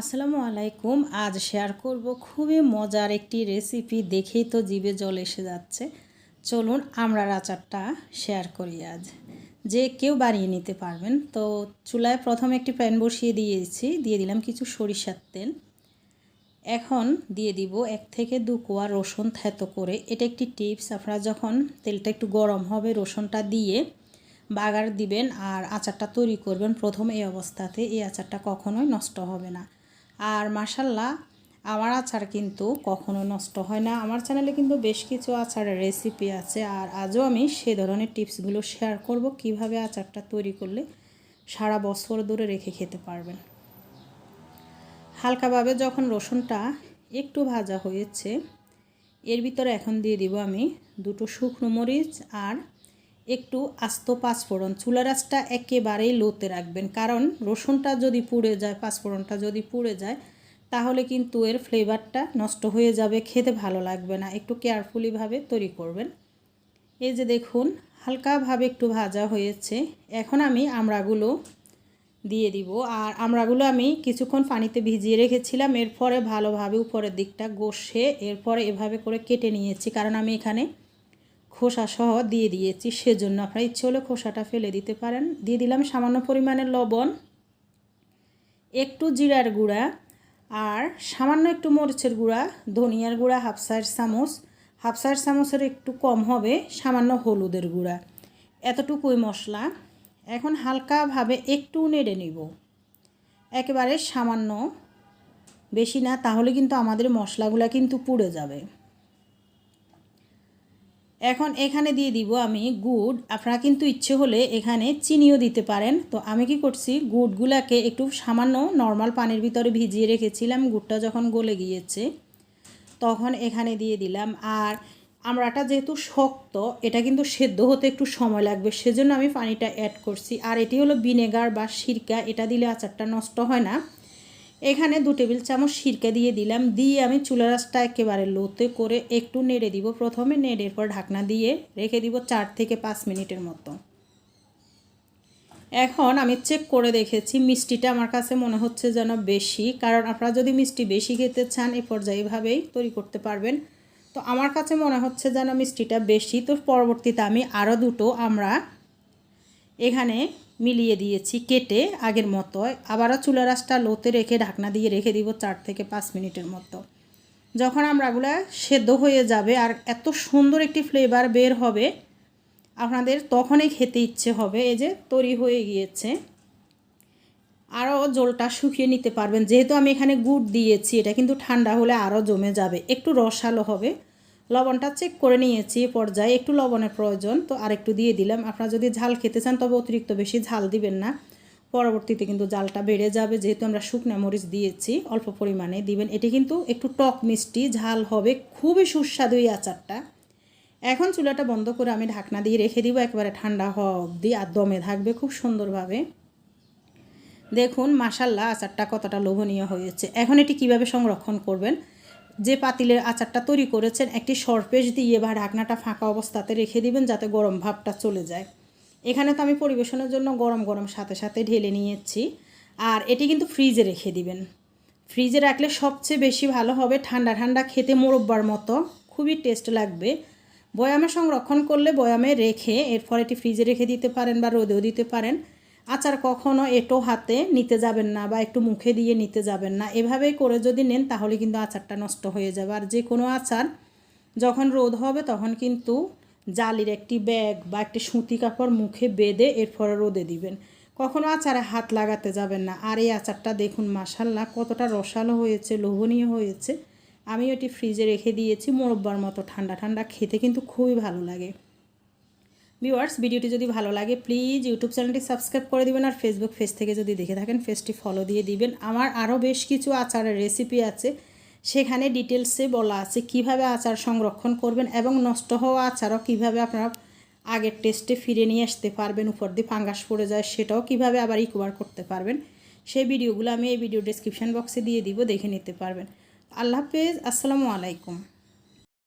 আসসালামু আলাইকুম। আজ শেয়ার করব খুবই মজার একটি রেসিপি দেখেই তো জিভে জল এসে যাচ্ছে। চলুন আমরা আচারটা শেয়ার করি আজ। যে কেউ বানিয়ে নিতে পারবেন। তো চুলায় প্রথমে একটি প্যান বসিয়ে দিয়েছি। দিয়ে দিলাম কিছু সরিষার তেল। এখন দিয়ে দিব এক থেকে দু কোয়া রসুন থেতো করে। এটা একটি টিপস আপনারা যখন তেলটা একটু গরম হবে রসুনটা দিয়ে বাগার দিবেন আর আচারটা তৈরি করবেন প্রথম এই অবস্থাতে, এই আচারটা কখনোই নষ্ট হবে না। আর মাসাল্লাহ আমার আচার কিন্তু কখনো নষ্ট হয় না। আমার চ্যানেলে কিন্তু বেশ কিছু আচারের রেসিপি আছে আর আজও আমি সে ধরনের টিপসগুলো শেয়ার করব কীভাবে আচারটা তৈরি করলে সারা বছর ধরে রেখে খেতে পারবেন। হালকাভাবে যখন রসুনটা একটু ভাজা হয়েছে, এর ভিতরে এখন দিয়ে দিব আমি দুটো শুকনো মরিচ আর একটু আস্ত পাঁচফোড়ন। চুলা রাসটা একেবারেই লোতে রাখবেন। কারণ রসুনটা যদি পুড়ে যায়, পাঁচফোড়নটা যদি পুড়ে যায়, তাহলে কিন্তু এর ফ্লেভারটা নষ্ট হয়ে যাবে, খেতে ভালো লাগবে না। একটু কেয়ারফুলিভাবে তৈরি করবেন। এই যে দেখুন হালকাভাবে একটু ভাজা হয়েছে। এখন আমি আমড়াগুলো দিয়ে দিব। আর আমড়াগুলো আমি কিছুক্ষণ পানিতে ভিজিয়ে রেখেছিলাম। এরপরে ভালোভাবে উপরের দিকটা গোষে এরপরে এভাবে করে কেটে নিয়েছি। কারণ আমি এখানে খোসা সহ দিয়ে দিয়েছি, সেজন্য আপনারা ইচ্ছে হলে খোসাটা ফেলে দিতে পারেন। দিয়ে দিলাম সামান্য পরিমাণে লবণ, একটু জিরার গুঁড়া আর সামান্য একটু মরিচের গুঁড়া, ধনিয়ার গুঁড়া, হাফ সাইড চামচ। হাফ সাইড চামচের একটু কম হবে, সামান্য হলুদের গুঁড়া। এতটুকুই মশলা। এখন হালকাভাবে একটু নেড়ে নিব। একেবারে সামান্য বেশি না, তাহলে কিন্তু আমাদের মশলাগুলো কিন্তু পুড়ে যাবে। এখন এখানে দিয়ে দিব আমি গুড়। আপনারা কিন্তু ইচ্ছে হলে এখানে চিনিও দিতে পারেন। তো আমি কি করছি, গুড়গুলাকে একটু সামান্য নর্মাল পানির ভিতরে ভিজিয়ে রেখেছিলাম, গুড়টা যখন গলে গিয়েছে, তখন এখানে দিয়ে দিলাম। আর আমড়াটা যেহেতু শক্ত, এটা কিন্তু সেদ্ধ হতে একটু সময় লাগবে, সেজন্য আমি পানিটা অ্যাড করছি। আর এটি হলো ভিনেগার বা সিরকা, এটা দিলে আচারটা নষ্ট হয় না। এখানে দু টেবিল চামচ সিরকা দিয়ে দিলাম। দিয়ে আমি চুলা রাসটা একেবারে লোতে করে একটু নেড়ে দিব। প্রথমে নেড়ের পর ঢাকনা দিয়ে রেখে দিব চার থেকে পাঁচ মিনিটের মতো। এখন আমি চেক করে দেখেছি, মিষ্টিটা আমার কাছে মনে হচ্ছে যেন বেশি। কারণ আপনারা যদি মিষ্টি বেশি খেতে চান, এ পর্যায়ে এভাবেই তৈরি করতে পারবেন। তো আমার কাছে মনে হচ্ছে যেন মিষ্টিটা বেশি। তো পরবর্তীতে আমি আরও দুটো আমরা এখানে মিলিয়ে দিয়েছি, কেটে আগের মতো। আবারও চুলা রাসটা লোতে রেখে ঢাকনা দিয়ে রেখে দিব চার থেকে পাঁচ মিনিটের মতো। যখন আমরাগুলো সেদ্ধ হয়ে যাবে আর এত সুন্দর একটি ফ্লেভার বের হবে, আপনাদের তখনই খেতে ইচ্ছে হবে। এই যে তৈরি হয়ে গিয়েছে। আরও জলটা শুকিয়ে নিতে পারবেন। যেহেতু আমি এখানে গুড় দিয়েছি, এটা কিন্তু ঠান্ডা হলে আরও জমে যাবে। একটু রসালো হবে। লবণটা চেক করে নিয়েছি পর্যায়ে একটু লবণের প্রয়োজন। তো আর একটু দিয়ে দিলাম। আপনারা যদি ঝাল খেতে চান, তবে অতিরিক্ত বেশি ঝাল দিবেন না। পরবর্তীতে কিন্তু জালটা বেড়ে যাবে। যেহেতু আমরা শুকনো মরিচ দিয়েছি, অল্প পরিমাণে দিবেন। এটি কিন্তু একটু টক মিষ্টি, ঝাল হবে খুবই সুস্বাদু এই আচারটা। এখন চুলাটা বন্ধ করে আমি ঢাকনা দিয়ে রেখে দিব। একবারে ঠান্ডা হওয়া অবধি আর দমে থাকবে খুব সুন্দরভাবে। দেখুন মাসাল্লাহ আচারটা কতটা লোভনীয় হয়েছে। এখন এটি কীভাবে সংরক্ষণ করবেন? যে পাতিলের আচারটা তৈরি করেছেন, একটি সরপেশ দিয়ে বা ঢাকনাটা ফাঁকা অবস্থাতে রেখে দিবেন যাতে গরম ভাবটা চলে যায়। এখানে তো আমি পরিবেশনের জন্য গরম গরম সাথে সাথে ঢেলে নিয়েছি। আর এটি কিন্তু ফ্রিজে রেখে দিবেন। ফ্রিজে রাখলে সবচেয়ে বেশি ভালো হবে ঠান্ডা ঠান্ডা খেতে মোরব্বার মতো। খুবই টেস্ট লাগবে। বয়ামে সংরক্ষণ করলে বয়ামে রেখে এরপর এটি ফ্রিজে রেখে দিতে পারেন বা রোদেও দিতে পারেন। আচার কখনো এটো হাতে নিতে যাবেন না বা একটু মুখে দিয়ে নিতে যাবেন না। এভাবেই করে যদি নেন তাহলে কিন্তু আচারটা নষ্ট হয়ে যাবে। আর যে কোনো আচার যখন রোদ হবে তখন কিন্তু জালির একটি ব্যাগ বা একটি সুতি কাপড় মুখে বেঁধে এরপরে রোদে দিবেন। কখনো আচারে হাত লাগাতে যাবেন না। আর এই আচারটা দেখুন মাসাল্লাহ কতটা রসালো হয়েছে, লোভনীয় হয়েছে। আমি এটি ফ্রিজে রেখে দিয়েছি, মোরব্বার মতো ঠান্ডা ঠান্ডা, খেতে কিন্তু খুবই ভালো লাগে। ভিউয়ার্স, ভিডিওটি যদি ভালো লাগে প্লিজ ইউটিউব চ্যানেলটি সাবস্ক্রাইব করে দিবেন আর ফেসবুক পেজ থেকে যদি দেখে থাকেন পেজটি ফলো দিয়ে দিবেন। আমার আরও বেশ কিছু আচারের রেসিপি আছে, সেখানে ডিটেলসে বলা আছে কীভাবে আচার সংরক্ষণ করবেন এবং নষ্ট হওয়া আচারও কীভাবে আপনারা আগের টেস্টে ফিরে নিয়ে আসতে পারবেন, উপর দিয়ে ফাঙ্গাস পড়ে যায়, সেটাও কীভাবে আবার রিকভার করতে পারবেন, সেই ভিডিওগুলো আমি এই ভিডিও ডিসক্রিপশান বক্সে দিয়ে দিব, দেখে নিতে পারবেন। আল্লাহ হাফেজ, আসসালামু আলাইকুম।